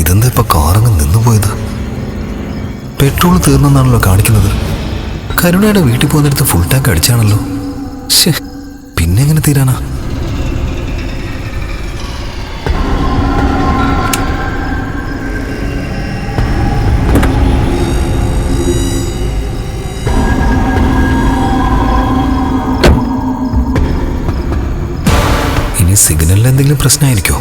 ഇതെന്താ ഇപ്പൊ കാറങ്ങ് നിന്നുപോയത് പെട്രോൾ തീർന്നെന്നാണല്ലോ കാണിക്കുന്നത്. കരുണയുടെ വീട്ടിൽ പോകുന്നിടത്ത് ഫുൾ ടാങ്ക് അടിച്ചാണല്ലോ. പിന്നെ എങ്ങനെ തീരാനാ? ഇനി സിഗ്നലിൽ എന്തെങ്കിലും പ്രശ്നമായിരിക്കോ?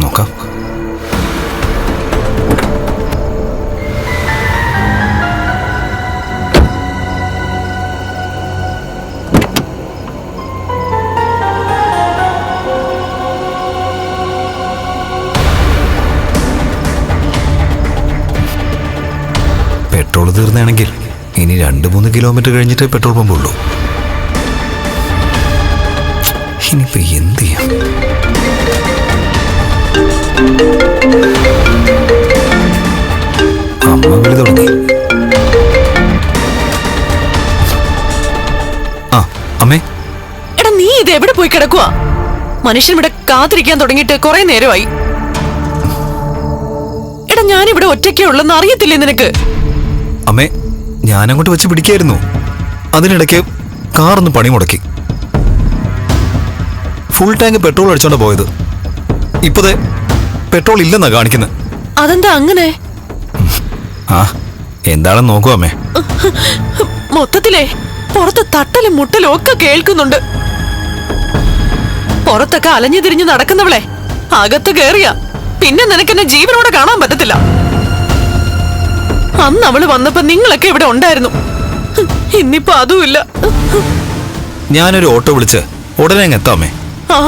നോക്കാം. പെട്രോൾ തീർന്നാണെങ്കിൽ ഇനി രണ്ട് മൂന്ന് കിലോമീറ്റർ കഴിഞ്ഞിട്ടേ പെട്രോൾ പമ്പ് ഉള്ളൂ ഇനിയിപ്പോ എന്ത് ചെയ്യാം? അമ്മ വിളി തുടങ്ങി. ആ അമ്മേ. എടാ നീ ഇത് എവിടെ പോയി മനുഷ്യൻ ഇവിടെ കാത്തിരിക്കാൻ തുടങ്ങിയിട്ട് കുറെ നേരമായി. എടാ ഞാനിവിടെ ഒറ്റയ്ക്കേ ഉള്ളെന്ന് അറിയത്തില്ലേ നിനക്ക്? അമ്മേ ഞാനങ്ങോട്ട് വെച്ച് പിടിക്കായിരുന്നു. അതിനിടയ്ക്ക് കാറൊന്ന് പണി മുടക്കി. ഫുൾ ടാങ്ക് പെട്രോൾ അടിച്ചോണ്ട് പോയത്. ഇപ്പതേ പെട്രോൾ ഇല്ലെന്നാ കാണിക്കുന്നത് അതെന്താ അങ്ങനെ? ആ എന്താണെന്ന് നോക്കൂ അമ്മേ. മൊത്തത്തിലേ പുറത്ത് തട്ടലും മുട്ടലും ഒക്കെ കേൾക്കുന്നുണ്ട്. പുറത്തൊക്കെ അലഞ്ഞു തിരിഞ്ഞു നടക്കുന്നവളെ അകത്ത് കേറിയ പിന്നെ നിനക്കെന്നെ ജീവനോടെ കാണാൻ പറ്റത്തില്ല. അന്ന് അവൾ വന്നപ്പോ നിങ്ങളൊക്കെ ഇവിടെ ഉണ്ടായിരുന്നു. ഇന്നിപ്പോ അതുമില്ല ഞാനൊരു ഓട്ടോ വിളിച്ച് ഉടനെ അങ്ങ് എത്താം ആ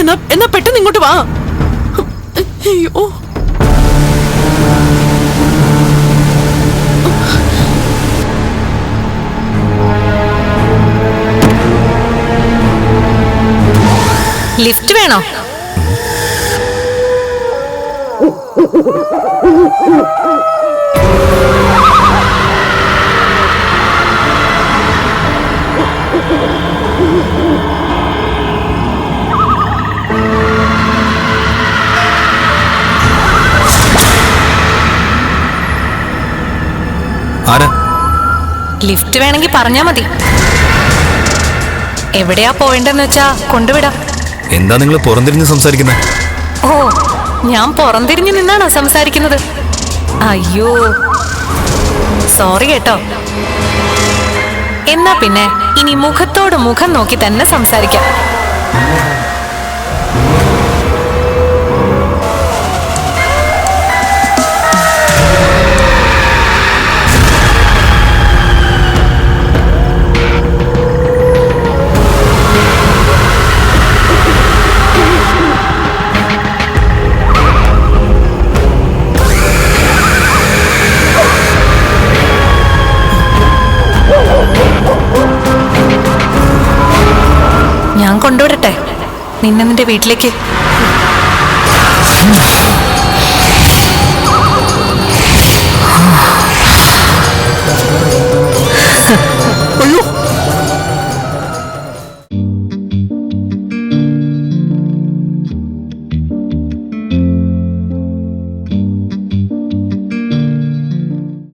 എന്നാ എന്നാ പെട്ടെന്ന് ഇങ്ങോട്ട് വാ. അയ്യോ. ലിഫ്റ്റ് വേണോ? ആരാ? ലിഫ്റ്റ് വേണമെങ്കിൽ പറഞ്ഞാ മതി. എവിടെയാ പോവേണ്ടെന്ന് വെച്ചാ കൊണ്ടുവിടാം. എന്താ നിങ്ങൾ പുറംതിരിഞ്ഞ് സംസാരിക്കുന്നത് ഓ ഞാൻ പുറംതിരിഞ്ഞു നിന്നാണോ സംസാരിക്കുന്നത്? അയ്യോ സോറി കേട്ടോ. എന്നാ പിന്നെ ഇനി മുഖത്തോട് മുഖം നോക്കി തന്നെ സംസാരിക്കാം. കൊണ്ടുവിടട്ടെ നിന്നെ നിന്റെ വീട്ടിലേക്ക്.